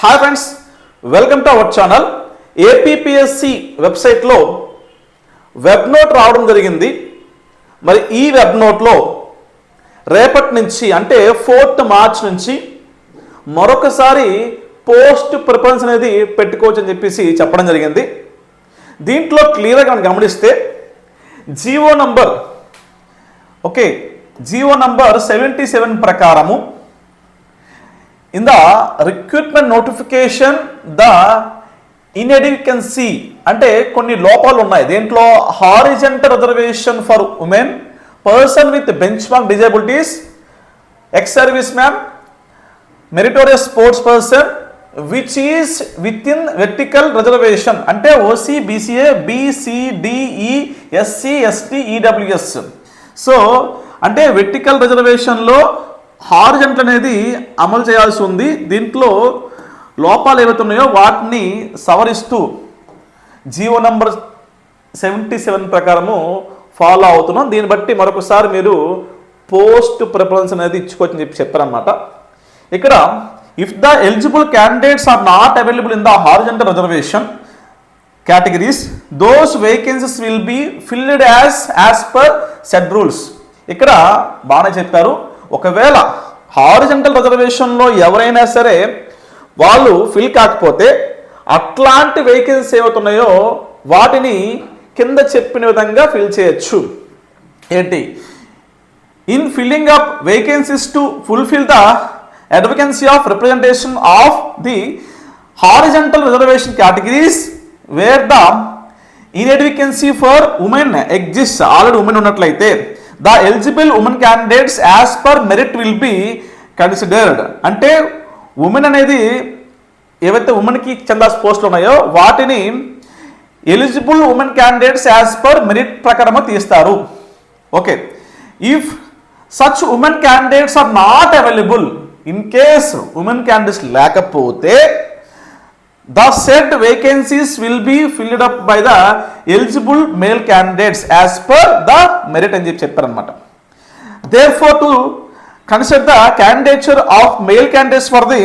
Hi friends welcome to our channel APPSC వెబ్సైట్లో web note రావడం జరిగింది. మరి ఈ వెబ్ నోట్లో రేపటి నుంచి అంటే ఫోర్త్ మార్చ్ నుంచి మరొకసారి పోస్ట్ ప్రిఫరెన్స్ అనేది పెట్టుకోవచ్చు అని చెప్పేసి చెప్పడం జరిగింది. దీంట్లో క్లియర్గా మనం గమనిస్తే G O number okay G O number seventy seven ప్రకారము in the recruitment notification the inadequacy అంటే కొన్ని లోపాలు ఉన్నాయి దేంట్లో horizontal reservation for women person with bench mark disabilities ex service man meritorious sports person which is within vertical reservation అంటే OC BCA BCDE SC ST EWS. So అంటే vertical రిజర్వేషన్లో horizontal అనేది అమలు చేయాల్సి ఉంది. దీంట్లో లోపాలు ఏవైతే ఉన్నాయో వాటిని సవరిస్తూ G O number seventy seven ప్రకారము ఫాలో అవుతున్నాం. దీన్ని బట్టి మరొకసారి మీరు పోస్ట్ ప్రిఫరెన్స్ అనేది ఇచ్చుకోవచ్చని చెప్పి చెప్పారనమాట ఇక్కడ if the eligible candidates are not available in the horizontal reservation categories those vacancies will be filled as as per said rules ఇక్కడ బాగానే చెప్పారు. ఒకవేళ హారిజంటల్ రిజర్వేషన్లో ఎవరైనా సరే వాళ్ళు ఫిల్ కాకపోతే అట్లాంటి వెహికల్స్ ఏమవుతున్నాయో వాటిని కింద చెప్పిన విధంగా ఫిల్ చేయొచ్చు. ఏంటి? In filling up vacancies to fulfil the adequacy of representation of the horizontal reservation categories where the inadequacy for women exist already women ఉన్నట్లయితే the eligible women candidates as per merit will be considered. అంటే women అనేది ఏవైతే ఉమెన్కి చెందాల్సిన పోస్టులు ఉన్నాయో వాటిని eligible women candidates as per merit ప్రకారము తీస్తారు. Okay. If such women candidates are not available in case women candidates లేకపోతే the set vacancies will be filled up by the eligible male candidates as per the merit అని చెప్పి చెప్పారనమాట therefore to consider the candidature of male candidates for the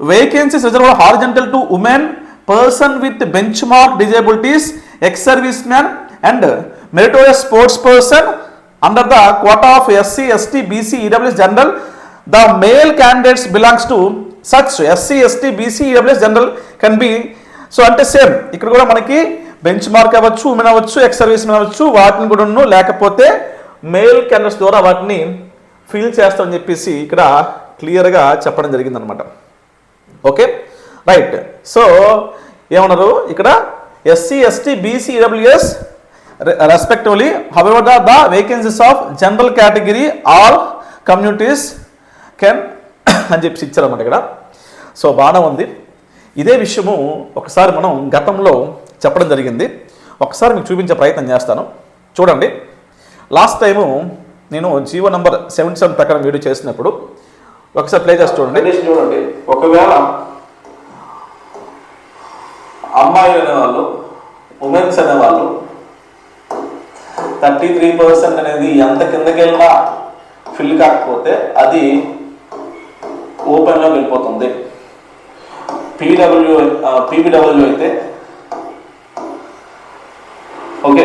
vacancies reserve horizontal to women person with bench mark disabilities ex service man and meritorious sports person under the quota of SC ST BC EWS general the male candidates belongs to such SC ST BC EWS general can be so అంటే same ఇక్కడ కూడా మనకి bench mark అవ్వచ్చు women అవ్వచ్చు ex service men అవ్వచ్చు వాటిని కూడా లేకపోతే మెయిల్ క్యాండిడేట్స్ ద్వారా వాటిని ఫిల్ చేస్తామని చెప్పేసి ఇక్కడ క్లియర్గా చెప్పడం జరిగిందనమాట ఓకే రైట్ సో ఏమన్నారు? ఇక్కడ SC ST BC EWS respectively however the the vacancies of general category all communities can అని చెప్పి ఇచ్చారన్నమాట ఇక్కడ. సో బాగానే ఉంది. ఇదే విషయము ఒకసారి మనం గతంలో చెప్పడం జరిగింది. ఒకసారి మీకు చూపించే ప్రయత్నం చేస్తాను. చూడండి. లాస్ట్ టైము నేను G O number seventy seven ప్రకారం వీడియో చేసినప్పుడు ఒకసారి ప్లే చేసి చూడండి. చూడండి. ఒకవేళ అమ్మాయిలు అనేవాళ్ళు ఉమెన్స్ అనేవాళ్ళు థర్టీ త్రీ పర్సెంట్ అనేది ఎంత కిందకి వెళ్ళినా ఫిల్ కాకపోతే అది ఓపెన్గా వెళ్ళిపోతుంది. పీడబ్ల్యూ పీబీడబ్ల్యూ అయితే ఓకే.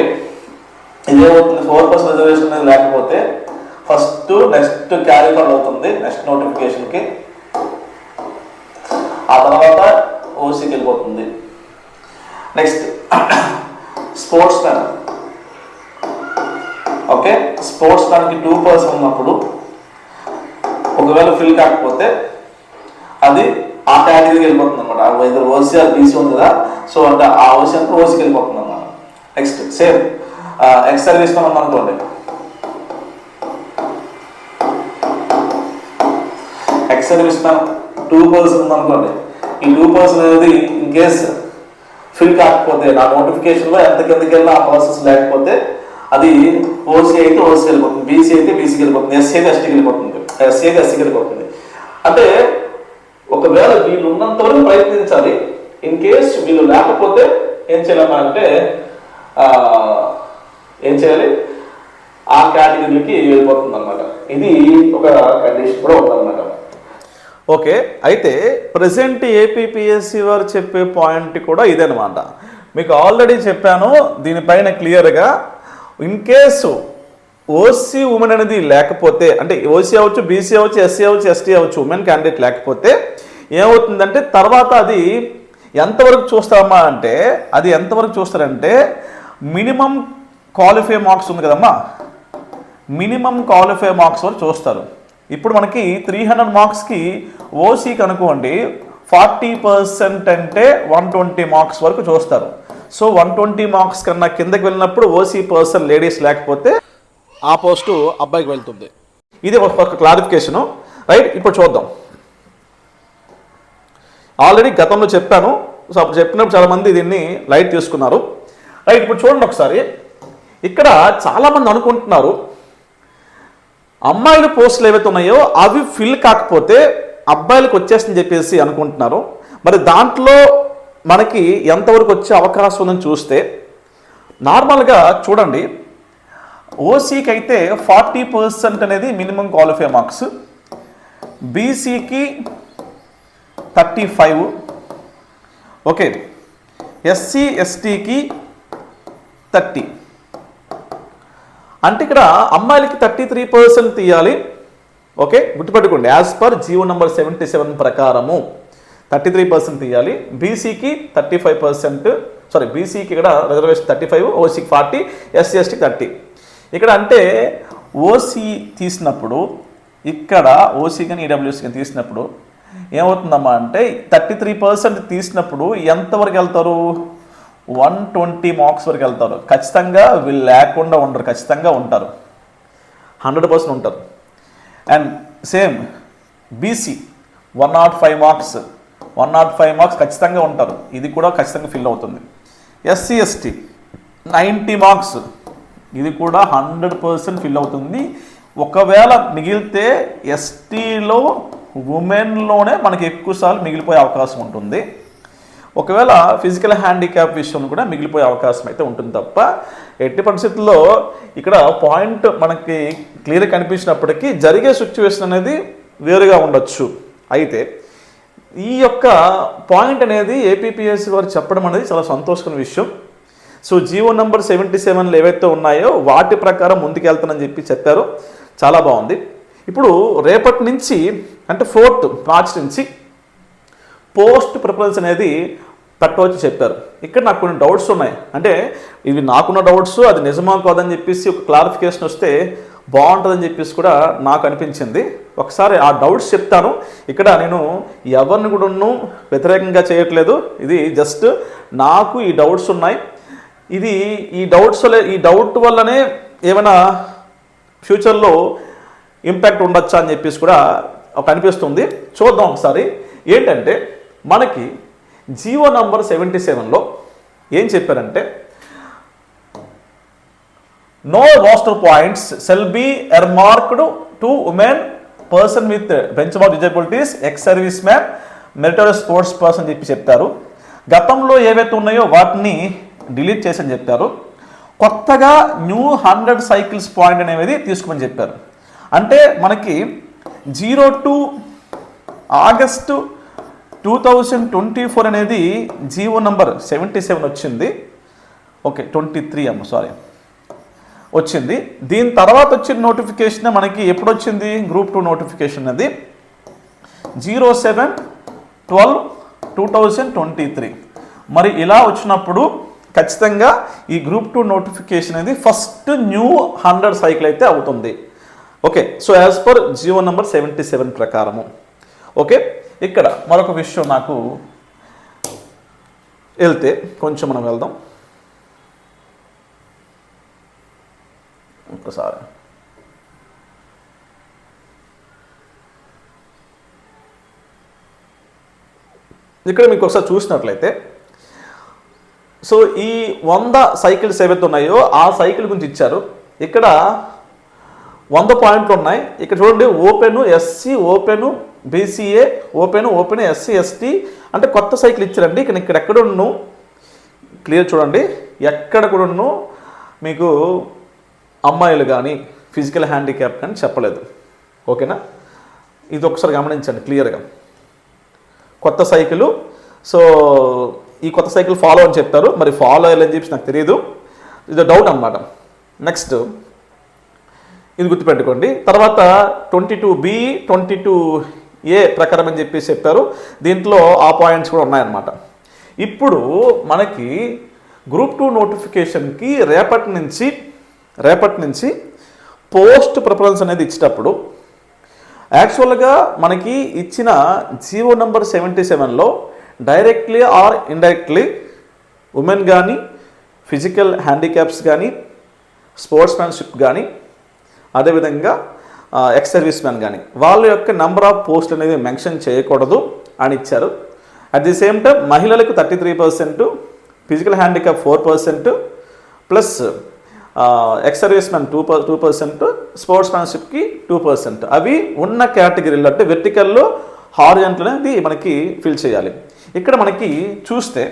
ఇదేమవుతుంది ఫోర్ పర్సెంట్ రిజర్వేషన్ అనేది లేకపోతే ఫస్ట్ నెక్స్ట్ క్యారీ ఫార్వర్డ్ అవుతుంది నెక్స్ట్ నోటిఫికేషన్కి. ఆ తర్వాత ఓసీకి వెళ్ళిపోతుంది. Next sports man okay sports మ్యాన్కి two percent ఉన్నప్పుడు ఒకవేళ ఫిల్ కాకపోతే అది ఆ కేటగిరీకి వెళ్ళిపోతుంది అనమాట ఇద్దరు ఓసీ అది బీసీ ఉంది కదా సో అంటే ఆ ఓసీ అంటే ఓసీకి వెళ్ళిపోతుంది అనమాట next same ex service man ఉందనుకోండి ఎక్స్ సర్వీస్ టూ పర్సన్ ఉందనుకోండి ఈ టూ పర్సన్ అనేది ఇన్ కేస్ ఫిల్ కాకపోతే నా నోటిఫికేషన్లో ఎంత కిందకి వెళ్ళినా ఆ ప్రాసెస్ లేకపోతే అది ఓసీ అయితే ఓసీ వెళ్ళిపోతుంది బీసీ అయితే బీసీకి వెళ్ళిపోతుంది ఎస్సీ అయితే ఎస్టీకి వెళ్ళిపోతుంది ఎస్సీ అయితే ఎస్సీకి వెళ్ళిపోతుంది. అంటే ఒకవేళ వీళ్ళు ఉన్నంత వరకు ప్రయత్నించాలి ఇన్ కేస్ వీళ్ళు లేకపోతే ఏం చేయాలమ్మా అంటే ఏం చేయాలి? ఆ కేటగిరీకి వెళ్ళిపోతుంది అనమాట ఇది ఒక కండిషన్ కూడా ఉందన్నమాట. ఓకే అయితే ప్రజెంట్ ఏపీపీఎస్సీ వారు చెప్పే పాయింట్ కూడా ఇదనమాట. మీకు ఆల్రెడీ చెప్పాను దీనిపైన క్లియర్గా ఇన్ కేసు ఓసీ ఉమెన్ అనేది లేకపోతే అంటే ఓసీ అవ్వచ్చు బీసీ అవ్వచ్చు ఎస్సీ అవ్వచ్చు ఎస్టీ అవ్వచ్చు ఉమెన్ క్యాండిడేట్ లేకపోతే ఏమవుతుందంటే తర్వాత అది ఎంతవరకు చూస్తామా అంటే అది ఎంతవరకు చూస్తారంటే మినిమం క్వాలిఫై మార్క్స్ ఉంది కదమ్మా. మినిమం క్వాలిఫై మార్క్స్ వరకు చూస్తారు. ఇప్పుడు మనకి త్రీ హండ్రెడ్ మార్క్స్కి ఓసీకి అనుకోండి ఫార్టీ పర్సెంట్ అంటే వన్ ట్వంటీ మార్క్స్ వరకు చూస్తారు. సో వన్ ట్వంటీ మార్క్స్ కన్నా కిందకి వెళ్ళినప్పుడు ఓసీ పర్సన్ లేడీస్ లేకపోతే ఆ పోస్టు అబ్బాయికి వెళ్తుంది. ఇది ఒక క్లారిఫికేషను. రైట్ ఇప్పుడు చూద్దాం. ఆల్రెడీ గతంలో చెప్పాను. సో అప్పుడు చెప్పినప్పుడు చాలామంది దీన్ని లైట్ తీసుకున్నారు. రైట్ ఇప్పుడు చూడండి ఒకసారి. ఇక్కడ చాలామంది అనుకుంటున్నారు అమ్మాయిల పోస్టులు ఏవైతే ఉన్నాయో అవి ఫిల్ కాకపోతే అబ్బాయిలకు వచ్చేస్తుందని చెప్పేసి అనుకుంటున్నారు. మరి దాంట్లో మనకి ఎంతవరకు వచ్చే అవకాశం ఉందని చూస్తే నార్మల్గా చూడండి ఓసీకి అయితే ఫార్టీ పర్సెంట్ అనేది మినిమం క్వాలిఫై మార్క్స్ బీసీకి థర్టీ ఫైవ్ ఓకే ఎస్సీ ఎస్టీకి థర్టీ. అంటే ఇక్కడ అమ్మాయిలకి థర్టీ త్రీ పర్సెంట్ తీయాలి ఓకే గుర్తుపెట్టుకోండి as per G O number seventy seven ప్రకారము. థర్టీ త్రీ పర్సెంట్ తీయాలి. బీసీకి థర్టీ ఫైవ్ పర్సెంట్ సారీ బీసీకి ఇక్కడ రిజర్వేషన్ థర్టీ ఫైవ్ ఓసీకి ఫార్టీ ఎస్సీ ఎస్టీ థర్టీ. ఇక్కడ అంటే ఓసీ తీసినప్పుడు ఇక్కడ ఓసీ కానీ ఈడబ్ల్యూసీ కానీ తీసినప్పుడు ఏమవుతుందమ్మా అంటే థర్టీ త్రీ పర్సెంట్ తీసినప్పుడు ఎంతవరకు వెళ్తారు? వన్ ట్వంటీ మార్క్స్ వరకు వెళ్తారు. ఖచ్చితంగా వీళ్ళు లేకుండా ఉండరు ఖచ్చితంగా ఉంటారు. హండ్రెడ్ పర్సెంట్ ఉంటారు. And same BC one not five marks one not five marks ఖచ్చితంగా ఉంటారు. ఇది కూడా ఖచ్చితంగా ఫిల్ అవుతుంది. ఎస్సీ ఎస్టీ నైంటీ మార్క్స్ ఇది కూడా హండ్రెడ్ పర్సెంట్ ఫిల్ అవుతుంది. ఒకవేళ మిగిలితే ఎస్టీలో ఉమెన్లోనే మనకి ఎక్కువసార్లు మిగిలిపోయే అవకాశం ఉంటుంది. ఒకవేళ ఫిజికల్ హ్యాండిక్యాప్ విషయంలో కూడా మిగిలిపోయే అవకాశం అయితే ఉంటుంది తప్ప ఎట్టి పరిస్థితుల్లో ఇక్కడ పాయింట్ మనకి క్లియర్ కనిపించినప్పటికీ జరిగే సిచ్యువేషన్ అనేది వేరుగా ఉండొచ్చు. అయితే ఈ యొక్క పాయింట్ అనేది ఏపీపీఎస్సీ వారు చెప్పడం అనేది చాలా సంతోషకరమైన విషయం. సో జీవో నంబర్ సెవెంటీ సెవెన్లు ఏవైతే ఉన్నాయో వాటి ప్రకారం ముందుకెళ్తానని చెప్పి చెప్పారు. చాలా బాగుంది. ఇప్పుడు రేపటి నుంచి అంటే ఫోర్త్ మార్చ్ నుంచి పోస్ట్ ప్రిఫరెన్స్ అనేది పెట్టవచ్చు చెప్పారు. ఇక్కడ నాకు కొన్ని డౌట్స్ ఉన్నాయి. అంటే ఇవి నాకున్న డౌట్స్ అది నిజమా కాదని చెప్పేసి ఒక క్లారిఫికేషన్ వస్తే బాగుంటుందని చెప్పేసి కూడా నాకు అనిపించింది. ఒకసారి ఆ డౌట్స్ చెప్తాను. ఇక్కడ నేను ఎవరిని కూడా వ్యతిరేకంగా చేయట్లేదు. ఇది జస్ట్ నాకు ఈ డౌట్స్ ఉన్నాయి. ఇది ఈ డౌట్స్ ఈ డౌట్ వల్లనే ఏమైనా ఫ్యూచర్లో ఇంపాక్ట్ ఉండొచ్చా అని చెప్పేసి కూడా ఒక అనిపిస్తుంది. చూద్దాం ఒకసారి. ఏంటంటే మనకి జియో నంబర్ సెవెంటీ సెవెన్లో ఏం చెప్పారంటే no roster points shall be earmarked to women person with bench mark disabilities ex service man meritorious sports person చెప్పి చెప్తారు. గతంలో ఏవైతే ఉన్నాయో వాటిని డిలీట్ చేసని చెప్పారు కొత్తగా న్యూ హండ్రెడ్ సైకిల్స్ పాయింట్ అనేది తీసుకోమని చెప్పారు. అంటే మనకి zero two August two thousand twenty four అనేది G O number seventy seven వచ్చింది. ఓకే ట్వంటీ త్రీ అమ్మ సారీ వచ్చింది. దీని తర్వాత వచ్చిన నోటిఫికేషన్ మనకి ఎప్పుడు వచ్చింది గ్రూప్ టూ నోటిఫికేషన్ అది. Zero seven twelve two thousand twenty three మరి ఇలా వచ్చినప్పుడు ఖచ్చితంగా ఈ గ్రూప్ టూ నోటిఫికేషన్ అనేది ఫస్ట్ న్యూ హండ్రెడ్ సైకిల్ అయితే అవుతుంది. Okay so as per G O number seventy seven ప్రకారము. ఓకే ఇక్కడ మరొక విషయం నాకు వెళ్తే కొంచెం మనం వెళ్దాం. ఒక్కసారి. ఇక్కడ మీకు ఒకసారి చూసినట్లయితే సో ఈ వంద సైకిల్స్ ఏవైతే ఉన్నాయో ఆ సైకిల్ గురించి ఇచ్చారు. ఇక్కడ వంద పాయింట్లు ఉన్నాయి. ఇక్కడ చూడండి open SC open BCA open open SC ST. అంటే కొత్త సైకిల్ ఇచ్చారండి. ఇక్కడ ఇక్కడ ఎక్కడున్ను క్లియర్ చూడండి. ఎక్కడ కూడాను మీకు అమ్మాయిలు కానీ ఫిజికల్ హ్యాండిక్యాప్ కానీ చెప్పలేదు. ఓకేనా? ఇది ఒకసారి గమనించండి క్లియర్గా కొత్త సైకిల్. సో ఈ కొత్త సైకిల్ ఫాలో అని చెప్తారు. మరి ఫాలో అయ్యాలని చెప్పి నాకు తెలియదు ఇది డౌట్ అనమాట నెక్స్ట్ ఇది గుర్తుపెట్టుకోండి. తర్వాత twenty two B twenty two A ప్రకారం అని చెప్పేసి చెప్పారు దీంట్లో ఆ పాయింట్స్ కూడా ఉన్నాయన్నమాట. ఇప్పుడు మనకి గ్రూప్ టూ నోటిఫికేషన్కి రేపటి నుంచి రేపటి నుంచి పోస్ట్ ప్రిఫరెన్స్ అనేది ఇచ్చేటప్పుడు యాక్చువల్గా మనకి ఇచ్చిన జీవో నెంబర్ సెవెంటీ సెవెన్లో డైరెక్ట్లీ ఆర్ ఇండైరెక్ట్లీ ఉమెన్ కానీ ఫిజికల్ హ్యాండిక్యాప్స్ కానీ స్పోర్ట్స్ మ్యాన్షిప్ కానీ అదేవిధంగా ఎక్స్ సర్వీస్ మ్యాన్ కానీ వాళ్ళ యొక్క నెంబర్ ఆఫ్ పోస్ట్ అనేది మెన్షన్ చేయకూడదు అని ఇచ్చారు. అట్ ది సేమ్ టైం మహిళలకు thirty three percent physical handicap four percent plus ex service man two per two percent sports మ్యాన్షిప్కి two percent. అవి ఉన్న కేటగిరీలు అంటే వెర్టికల్లో హారిజెంటల్ అనేది మనకి ఫిల్ చేయాలి. ఇక్కడ మనకి చూస్తే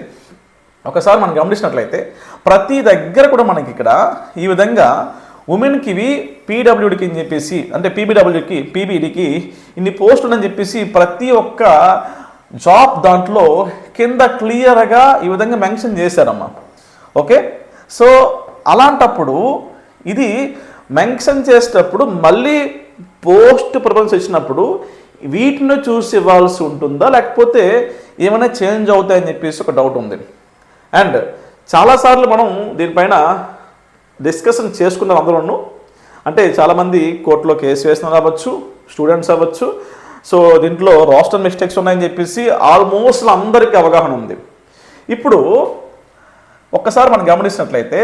ఒకసారి మనం గమనించినట్లయితే ప్రతి దగ్గర కూడా మనకి ఇక్కడ ఈ విధంగా ఉమెన్కి ఇవి పీడబ్ల్యూడికి అని చెప్పేసి అంటే పీబీడబ్ల్యూడికి పీబీడికి ఇన్ని పోస్టులు అని చెప్పేసి ప్రతి ఒక్క జాబ్ దాంట్లో కింద క్లియర్గా ఈ విధంగా మెన్షన్ చేశారమ్మా. ఓకే? సో అలాంటప్పుడు ఇది మెన్షన్ చేసేటప్పుడు మళ్ళీ పోస్ట్ ప్రిఫరెన్స్ ఇచ్చినప్పుడు వీటిని చూసి ఇవ్వాల్సి ఉంటుందా? లేకపోతే ఏమైనా చేంజ్ అవుతాయని చెప్పేసి ఒక డౌట్ ఉంది. అండ్ చాలాసార్లు మనం దీనిపైన డిస్కషన్ చేసుకున్న అందరూ అంటే చాలామంది కోర్టులో కేసు వేసిన అవ్వచ్చు స్టూడెంట్స్ అవ్వచ్చు. సో దీంట్లో రోస్టర్ మిస్టేక్స్ ఉన్నాయని చెప్పేసి ఆల్మోస్ట్ అందరికీ అవగాహన ఉంది. ఇప్పుడు ఒక్కసారి మనం గమనించినట్లయితే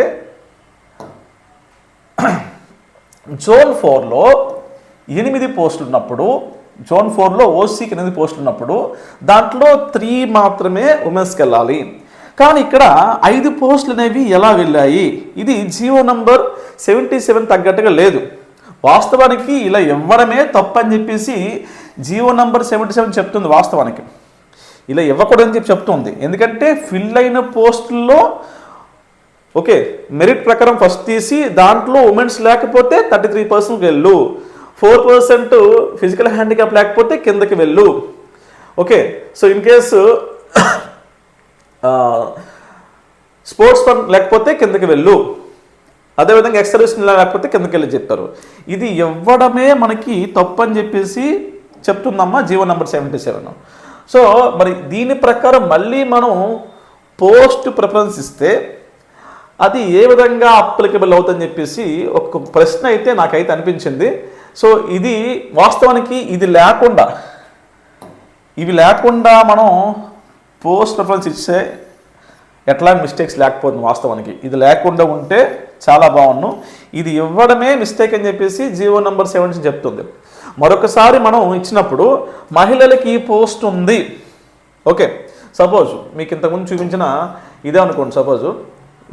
జోన్ ఫోర్లో ఎనిమిది పోస్టులు ఉన్నప్పుడు జోన్ ఫోర్లో ఓసీకి ఎనిమిది పోస్టులు ఉన్నప్పుడు దాంట్లో త్రీ మాత్రమే ఉమెన్స్కి వెళ్ళాలి. కానీ ఇక్కడ ఐదు పోస్టులు అనేవి ఎలా వెళ్ళాయి? ఇది జియో నంబర్ సెవెంటీ సెవెన్ తగ్గట్టుగా లేదు. వాస్తవానికి ఇలా ఇవ్వడమే తప్పని చెప్పేసి జియో నంబర్ సెవెంటీ సెవెన్ చెప్తుంది వాస్తవానికి. ఇలా ఇవ్వకూడదని చెప్పి చెప్తుంది. ఎందుకంటే ఫిల్ అయిన పోస్టుల్లో ఓకే మెరిట్ ప్రకారం ఫస్ట్ తీసి దాంట్లో ఉమెన్స్ లేకపోతే థర్టీ త్రీ పర్సెంట్ వెళ్ళు. ఫోర్ పర్సెంట్ ఫిజికల్ హ్యాండిక్యాప్ లేకపోతే కిందకి వెళ్ళు. Okay so in case sports person లేకపోతే కిందకి వెళ్ళు. అదేవిధంగా ఎక్స్ లేకపోతే కిందకి వెళ్ళి చెప్తారు. ఇది ఇవ్వడమే మనకి తప్పు అని చెప్పేసి చెప్తుందమ్మా G O number seventy seven. So మరి దీని ప్రకారం మళ్ళీ మనం పోస్ట్ ప్రిఫరెన్స్ ఇస్తే అది ఏ విధంగా అప్లికబుల్ అవుతుందని చెప్పేసి ఒక ప్రశ్న అయితే నాకైతే అనిపించింది. సో ఇది వాస్తవానికి ఇది లేకుండా ఇవి లేకుండా మనం పోస్ట్ ప్రిఫరెన్స్ ఇచ్చే ఎట్లా మిస్టేక్స్ లేకపోతుంది వాస్తవానికి. ఇది లేకుండా ఉంటే చాలా బాగుండు. ఇది ఇవ్వడమే మిస్టేక్ అని చెప్పేసి జీవో నెంబర్ సెవెంటీన్ చెప్తుంది. మరొకసారి మనం ఇచ్చినప్పుడు మహిళలకి ఈ పోస్ట్ ఉంది. ఓకే సపోజ్ మీకు ఇంతకుముందు చూపించిన ఇదే అనుకోండి సపోజ్.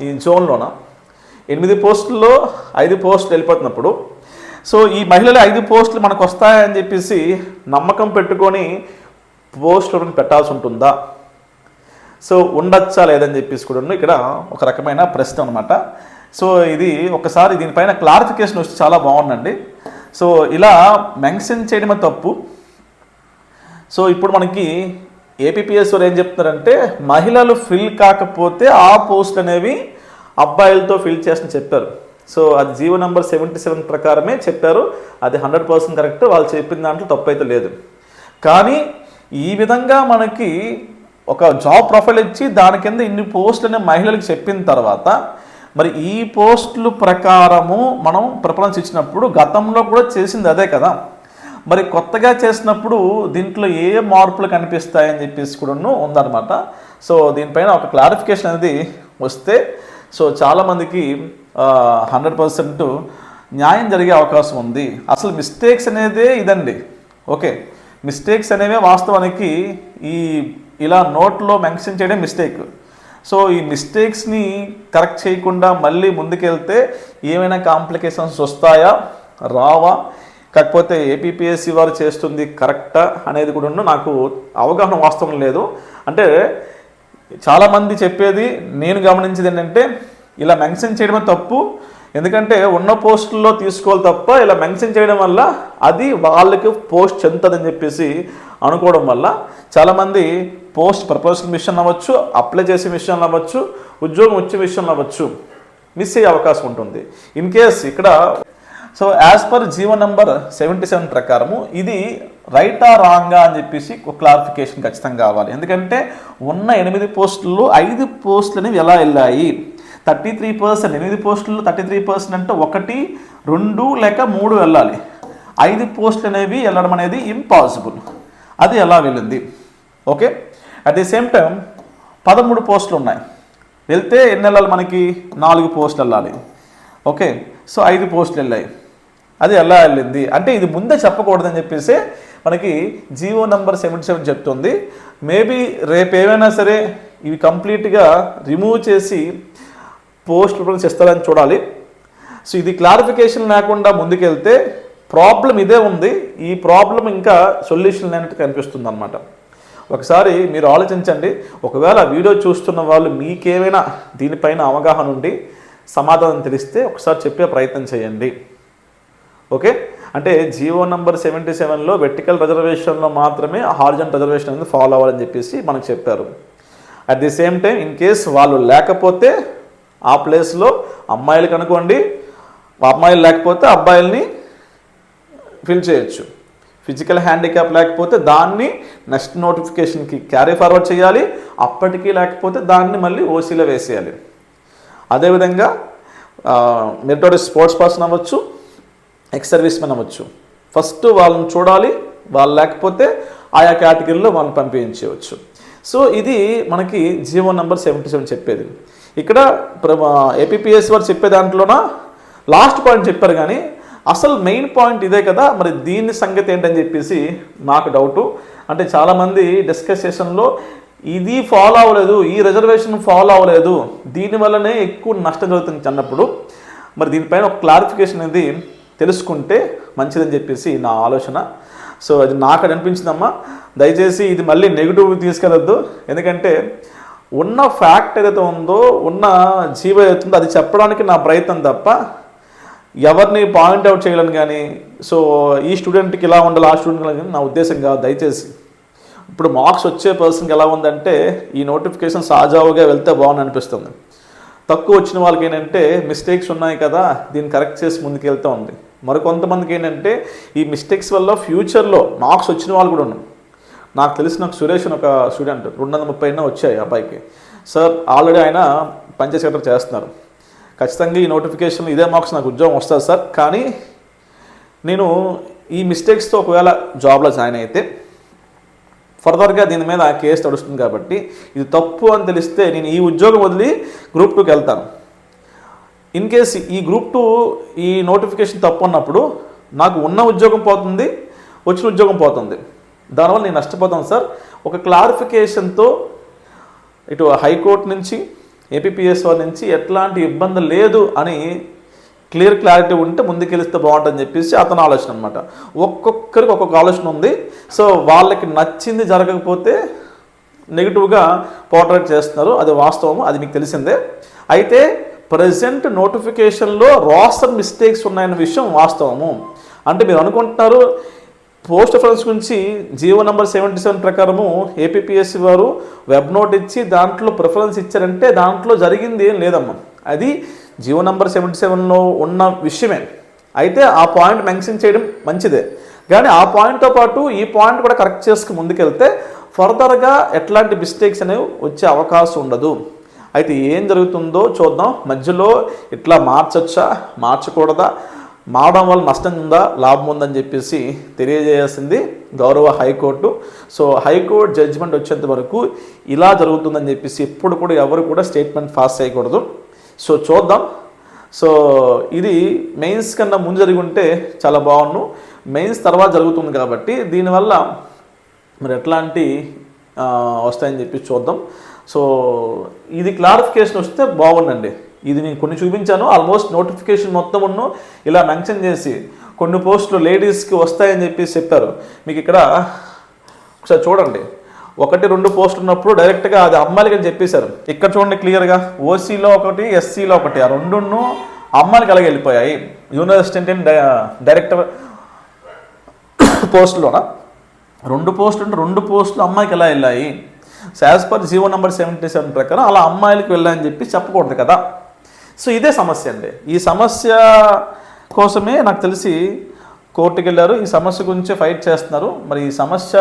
ఈ జోన్లోన? ఎనిమిది పోస్టుల్లో ఐదు పోస్టులు వెళ్ళిపోతున్నప్పుడు సో ఈ మహిళలు ఐదు పోస్టులు మనకు వస్తాయని చెప్పేసి నమ్మకం పెట్టుకొని పోస్టులను పెట్టాల్సి ఉంటుందా? సో ఉండొచ్చా లేదని చెప్పేసి కూడా ఇక్కడ ఒక రకమైన ప్రశ్న అనమాట సో ఇది ఒకసారి దీనిపైన క్లారిఫికేషన్ వస్తే చాలా బాగుందండి. సో ఇలా మెన్షన్ చేయడమే తప్పు. సో ఇప్పుడు మనకి ఏపీపీఎస్ వారు ఏం చెప్తున్నారంటే మహిళలు ఫిల్ కాకపోతే ఆ పోస్ట్ అనేవి అబ్బాయిలతో ఫిల్ చేసిన చెప్పారు. సో అది జీవో నెంబర్ సెవెంటీ సెవెన్ ప్రకారమే చెప్పారు. అది హండ్రెడ్ పర్సెంట్ కరెక్ట్. వాళ్ళు చెప్పిన దాంట్లో తప్పు అయితే లేదు. కానీ ఈ విధంగా మనకి ఒక జాబ్ ప్రొఫైల్ ఇచ్చి దాని కింద ఇన్ని పోస్టులని మహిళలకు చెప్పిన తర్వాత మరి ఈ పోస్టులు ప్రకారము మనం ప్రిఫరెన్స్ ఇచ్చినప్పుడు గతంలో కూడా చేసింది అదే కదా. మరి కొత్తగా చేసినప్పుడు దీంట్లో ఏ మార్పులు కనిపిస్తాయని చెప్పేసి కూడా ఉందన్నమాట. సో దీనిపైన ఒక క్లారిఫికేషన్ అనేది వస్తే సో చాలామందికి హండ్రెడ్ పర్సెంట్ న్యాయం జరిగే అవకాశం ఉంది. అసలు మిస్టేక్స్ అనేదే ఇదండి. ఓకే. మిస్టేక్స్ అనేవే వాస్తవానికి ఈ ఇలా నోట్లో మెన్షన్ చేయడం మిస్టేక్. సో ఈ మిస్టేక్స్ని కరెక్ట్ చేయకుండా మళ్ళీ ముందుకెళ్తే ఏమైనా కాంప్లికేషన్స్ వస్తాయా? రావా? కాకపోతే ఏపీపీఎస్సీ వారు చేస్తుంది కరెక్టా అనేది కూడా నాకు అవగాహన వాస్తవం లేదు. అంటే చాలామంది చెప్పేది నేను గమనించేది ఏంటంటే ఇలా మెన్షన్ చేయడమే తప్పు. ఎందుకంటే ఉన్న పోస్టుల్లో తీసుకోవాలి తప్ప ఇలా మెన్షన్ చేయడం వల్ల అది వాళ్ళకి పోస్ట్ చెందుతుందని చెప్పేసి అనుకోవడం వల్ల చాలామంది పోస్ట్ ప్రపోజల్ మిషన్ అవ్వచ్చు అప్లై చేసే మిషన్ అవ్వచ్చు ఉద్యోగం వచ్చే మిషన్ అవ్వచ్చు మిస్ అయ్యే అవకాశం ఉంటుంది. ఇన్ కేస్ ఇక్కడ so as per G O number seventy seven ప్రకారము ఇది రైటా రాంగా అని చెప్పేసి ఒక క్లారిఫికేషన్ ఖచ్చితంగా కావాలి. ఎందుకంటే ఉన్న ఎనిమిది పోస్టుల్లో ఐదు పోస్టులు అనేవి ఎలా వెళ్ళాయి? థర్టీ త్రీ పర్సెంట్ ఎనిమిది పోస్టులు థర్టీ త్రీ పర్సెంట్ అంటే ఒకటి రెండు లేక మూడు వెళ్ళాలి. ఐదు పోస్టులు అనేవి వెళ్ళడం అనేది ఇంపాసిబుల్ అది ఎలా వెళ్ళింది? Okay? At the same time పదమూడు పోస్టులు ఉన్నాయి. వెళ్తే ఎన్ని వెళ్ళాలి మనకి? నాలుగు పోస్టులు వెళ్ళాలి. ఓకే? సో ఐదు పోస్టులు వెళ్ళాయి. అది ఎలా వెళ్ళింది? అంటే ఇది ముందే చెప్పకూడదని చెప్పేసి మనకి G O number seventy seven చెప్తుంది. మేబీ రేపు ఏమైనా సరే ఇవి కంప్లీట్గా రిమూవ్ చేసి పోస్ట్ ప్రిఫరెన్స్ ఇస్తారని చూడాలి. సో ఇది క్లారిఫికేషన్ లేకుండా ముందుకెళ్తే ప్రాబ్లం ఇదే ఉంది. ఈ ప్రాబ్లం ఇంకా సొల్యూషన్ లేనట్టు కనిపిస్తుంది అనమాట ఒకసారి మీరు ఆలోచించండి. ఒకవేళ వీడియో చూస్తున్న వాళ్ళు మీకేమైనా దీనిపైన అవగాహన ఉండి సమాధానం తెలిస్తే ఒకసారి చెప్పే ప్రయత్నం చేయండి. ఓకే? అంటే జియో నంబర్ సెవెంటీ సెవెన్లో వెర్టికల్ రిజర్వేషన్లో మాత్రమే హార్జన్ రిజర్వేషన్ అనేది ఫాలో అవ్వాలని చెప్పేసి మనకు చెప్పారు. At the same time in case వాళ్ళు లేకపోతే ఆ ప్లేస్లో అమ్మాయిలు అనుకోండి అమ్మాయిలు లేకపోతే అబ్బాయిల్ని ఫిల్ చేయొచ్చు. ఫిజికల్ హ్యాండిక్యాప్ లేకపోతే దాన్ని నెక్స్ట్ నోటిఫికేషన్కి క్యారీ ఫార్వర్డ్ చేయాలి. అప్పటికీ లేకపోతే దాన్ని మళ్ళీ ఓసీలో వేసేయాలి. అదేవిధంగా మెరిటోరీ స్పోర్ట్స్ పర్సన్ అవ్వచ్చు. ఎక్స్ సర్వీస్ మెన్ అవ్వచ్చు ఫస్ట్ వాళ్ళని చూడాలి వాళ్ళు లేకపోతే ఆయా కేటగిరీలో వాళ్ళని పంపించవచ్చు సో ఇది మనకి జీవో నెంబర్ సెవెంటీ సెవెన్ చెప్పేది. ఇక్కడ ఏపీపీఎస్ వారు చెప్పే దాంట్లోన? లాస్ట్ పాయింట్ చెప్పారు కానీ అసలు మెయిన్ పాయింట్ ఇదే కదా మరి దీని సంగతి ఏంటని చెప్పేసి నాకు డౌటు అంటే చాలామంది డిస్కషన్లో ఇది ఫాలో అవ్వలేదు ఈ రిజర్వేషన్ ఫాలో అవ్వలేదు దీనివల్లనే ఎక్కువ నష్టం జరుగుతుంది అన్నప్పుడు. మరి దీనిపైన ఒక క్లారిఫికేషన్ అనేది తెలుసుకుంటే మంచిదని చెప్పేసి నా ఆలోచన. సో అది నాకు అనిపించిందమ్మా. దయచేసి ఇది మళ్ళీ నెగిటివ్ తీసుకెళ్ళొద్దు. ఎందుకంటే ఉన్న ఫ్యాక్ట్ ఏదైతే ఉందో ఉన్న జీవ ఏదైతే ఉందో అది చెప్పడానికి నా ప్రయత్నం తప్ప ఎవరిని పాయింట్ అవుట్ చేయలేను కానీ సో ఈ స్టూడెంట్కి ఇలా ఉండాలి ఆ స్టూడెంట్ కానీ నా ఉద్దేశం కాదు. దయచేసి ఇప్పుడు మార్క్స్ వచ్చే పర్సన్కి ఎలా ఉందంటే ఈ నోటిఫికేషన్ సహజావుగా వెళ్తే బాగుంది అనిపిస్తుంది. తక్కువ వచ్చిన వాళ్ళకి ఏంటంటే మిస్టేక్స్ ఉన్నాయి కదా దీన్ని కరెక్ట్ చేసి ముందుకు వెళ్తూ ఉంది. మరికొంతమందికి ఏంటంటే ఈ మిస్టేక్స్ వల్ల ఫ్యూచర్లో మార్క్స్ వచ్చిన వాళ్ళు కూడా ఉన్నారు. నాకు తెలిసిన ఒక సురేష్ అని ఒక స్టూడెంట్ రెండు వందల ముప్పై అయినా వచ్చాయి అబ్బాయికి. సార్ ఆల్రెడీ ఆయన పంచాయత్ సెక్రటరీ చేస్తున్నారు. ఖచ్చితంగా ఈ నోటిఫికేషన్ ఇదే మార్క్స్ నాకు ఉద్యోగం వస్తుంది సార్ కానీ నేను ఈ మిస్టేక్స్తో ఒకవేళ జాబ్లో జాయిన్ అయితే ఫర్దర్గా దీని మీద కేసు నడుస్తుంది కాబట్టి ఇది తప్పు అని తెలిస్తే నేను ఈ ఉద్యోగం వదిలి గ్రూప్ టూకి వెళ్తాను. ఇన్ కేస్ ఈ గ్రూప్ టూ ఈ నోటిఫికేషన్ తప్పు అన్నప్పుడు నాకు ఉన్న ఉద్యోగం పోతుంది వచ్చిన ఉద్యోగం పోతుంది. దానివల్ల నేను నష్టపోతాను సార్. ఒక క్లారిఫికేషన్తో ఇటు హైకోర్టు నుంచి ఏపీపీఎస్ వారి నుంచి ఎట్లాంటి ఇబ్బంది లేదు అని క్లియర్ క్లారిటీ ఉంటే ముందుకెళ్తే బాగుంటుందని చెప్పేసి అతని ఆలోచన అనమాట ఒక్కొక్కరికి ఒక్కొక్క ఆలోచన ఉంది. సో వాళ్ళకి నచ్చింది జరగకపోతే నెగిటివ్గా పోర్ట్రేట్ చేస్తున్నారు. అది వాస్తవము అది మీకు తెలిసిందే. అయితే ప్రజెంట్ నోటిఫికేషన్లో రాసర్ మిస్టేక్స్ ఉన్నాయన్న విషయం వాస్తవము. అంటే మీరు అనుకుంటున్నారు పోస్ట్ ఫ్రెండ్స్ గురించి G O number seventy seven ప్రకారము ఏపీపీఎస్సీ వారు వెబ్ నోట్ ఇచ్చి దాంట్లో ప్రిఫరెన్స్ ఇచ్చారంటే దాంట్లో జరిగింది ఏం లేదమ్మా. అది జియో నెంబర్ సెవెంటీ సెవెన్లో ఉన్న విషయమే. అయితే ఆ పాయింట్ మెన్షన్ చేయడం మంచిదే. కానీ ఆ పాయింట్తో పాటు ఈ పాయింట్ కూడా కరెక్ట్ చేసుకుని ముందుకెళ్తే ఫర్దర్గా ఎట్లాంటి మిస్టేక్స్ అనేవి వచ్చే అవకాశం ఉండదు. అయితే ఏం జరుగుతుందో చూద్దాం. మధ్యలో ఇట్లా మార్చొచ్చా? మార్చకూడదా? మారడం వల్ల నష్టం ఉందా? లాభం ఉందని చెప్పేసి తెలియజేయాల్సింది గౌరవ హైకోర్టు. సో హైకోర్టు జడ్జిమెంట్ వచ్చేంత వరకు ఇలా జరుగుతుందని చెప్పేసి ఎప్పుడు కూడా ఎవరు కూడా స్టేట్మెంట్ పాస్ చేయకూడదు. సో చూద్దాం. సో ఇది మెయిన్స్ కన్నా ముందు జరిగి ఉంటే చాలా బాగుండు. మెయిన్స్ తర్వాత జరుగుతుంది కాబట్టి దీనివల్ల మరి ఎట్లాంటి వస్తాయని చెప్పి చూద్దాం. సో ఇది క్లారిఫికేషన్ వస్తే బాగుండండి. ఇది నేను కొన్ని చూపించాను ఆల్మోస్ట్ నోటిఫికేషన్ మొత్తం ఉన్ను ఇలా మెన్షన్ చేసి కొన్ని పోస్టులు లేడీస్కి వస్తాయని చెప్పి చెప్పారు. మీకు ఇక్కడ ఒకసారి చూడండి. ఒకటి రెండు పోస్టులు ఉన్నప్పుడు డైరెక్ట్గా అది అమ్మాయిలకి అని చెప్పేశారు. ఇక్కడ చూడండి క్లియర్గా ఓసీలో ఒకటి ఎస్సీలో ఒకటి ఆ రెండును అమ్మాయిలకి అలాగే వెళ్ళిపోయాయి. యూనివర్సిటీ డైరెక్టర్ పోస్టులోన రెండు పోస్టులు రెండు పోస్టులు అమ్మాయికి ఎలా వెళ్ళాయి? As per G O number seventy seven ప్రకారం అలా అమ్మాయిలకు వెళ్ళని చెప్పి చెప్పకూడదు కదా. సో ఇదే సమస్య అండి. ఈ సమస్య కోసమే నాకు తెలిసి కోర్టుకి వెళ్ళారు. ఈ సమస్య గురించి ఫైట్ చేస్తున్నారు. మరి ఈ సమస్య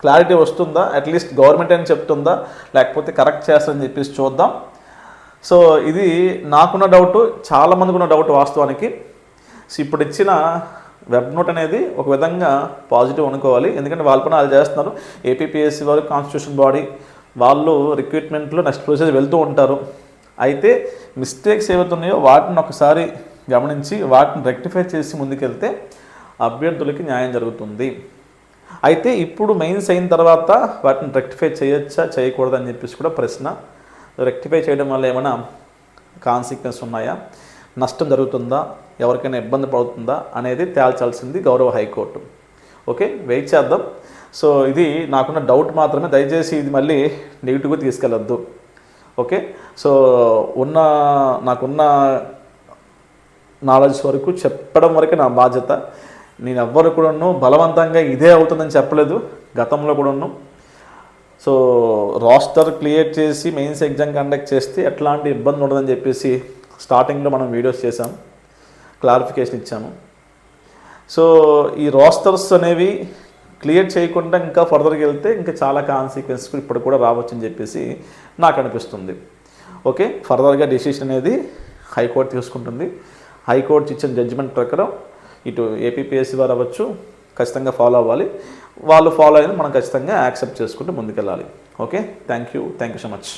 క్లారిటీ వస్తుందా? అట్లీస్ట్ గవర్నమెంట్ అని చెప్తుందా? లేకపోతే కరెక్ట్ చేస్తారని చెప్పేసి చూద్దాం. సో ఇది నాకున్న డౌట్ చాలామందికి ఉన్న డౌట్ వాస్తవానికి. సో ఇప్పుడు ఇచ్చిన వెబ్ నోట్ అనేది ఒక విధంగా పాజిటివ్ అనుకోవాలి. ఎందుకంటే వాళ్ళ పని వాళ్ళు చేస్తున్నారు. ఏపీపీఎస్సీ వారు కాన్స్టిట్యూషన్ బాడీ వాళ్ళు రిక్రూట్మెంట్లో నెక్స్ట్ ప్రొసెస్ వెళ్తూ ఉంటారు. అయితే మిస్టేక్స్ ఏవైతే ఉన్నాయో వాటిని ఒకసారి గమనించి వాటిని రెక్టిఫై చేసి ముందుకెళ్తే అభ్యర్థులకి న్యాయం జరుగుతుంది. అయితే ఇప్పుడు మెయిన్స్ అయిన తర్వాత వాటిని రెక్టిఫై చేయొచ్చా చేయకూడదని చెప్పేసి కూడా ప్రశ్న. రెక్టిఫై చేయడం వల్ల ఏమైనా కాన్సిక్వెన్స్ ఉన్నాయా? నష్టం జరుగుతుందా? ఎవరికైనా ఇబ్బంది పడుతుందా? అనేది తేల్చాల్సింది గౌరవ హైకోర్టు. ఓకే? వెయిట్ చేద్దాం. సో ఇది నాకున్న డౌట్ మాత్రమే. దయచేసి ఇది మళ్ళీ నెగిటివ్గా తీసుకెళ్ళొద్దు. ఓకే? సో ఉన్న నాకున్న నాలెడ్జ్ వరకు చెప్పడం వరకే నా బాధ్యత. నేను ఎవ్వరు కూడాను బలవంతంగా ఇదే అవుతుందని చెప్పలేదు. గతంలో కూడాను. సో రాస్టర్ క్లియర్ చేసి మెయిన్స్ ఎగ్జామ్ కండక్ట్ చేస్తే ఎట్లాంటి ఇబ్బంది ఉండదని చెప్పేసి స్టార్టింగ్లో మనం వీడియోస్ చేసాం క్లారిఫికేషన్ ఇచ్చాము. సో ఈ రోస్టర్స్ అనేవి క్లియర్ చేయకుండా ఇంకా ఫర్దర్కి వెళ్తే ఇంకా చాలా కాన్సిక్వెన్స్ ఇప్పుడు కూడా రావచ్చు అని చెప్పేసి నాకు అనిపిస్తుంది. ఓకే ఫర్దర్గా డెసిషన్ అనేది హైకోర్టు తీసుకుంటుంది. హైకోర్టు ఇచ్చిన జడ్జిమెంట్ ప్రకారం ఇటు ఏపీపీఎస్సీ వారు అవ్వచ్చు ఖచ్చితంగా ఫాలో అవ్వాలి. వాళ్ళు ఫాలో అయిన మనం ఖచ్చితంగా యాక్సెప్ట్ చేసుకుంటూ ముందుకెళ్ళాలి. Okay thank you thank you so much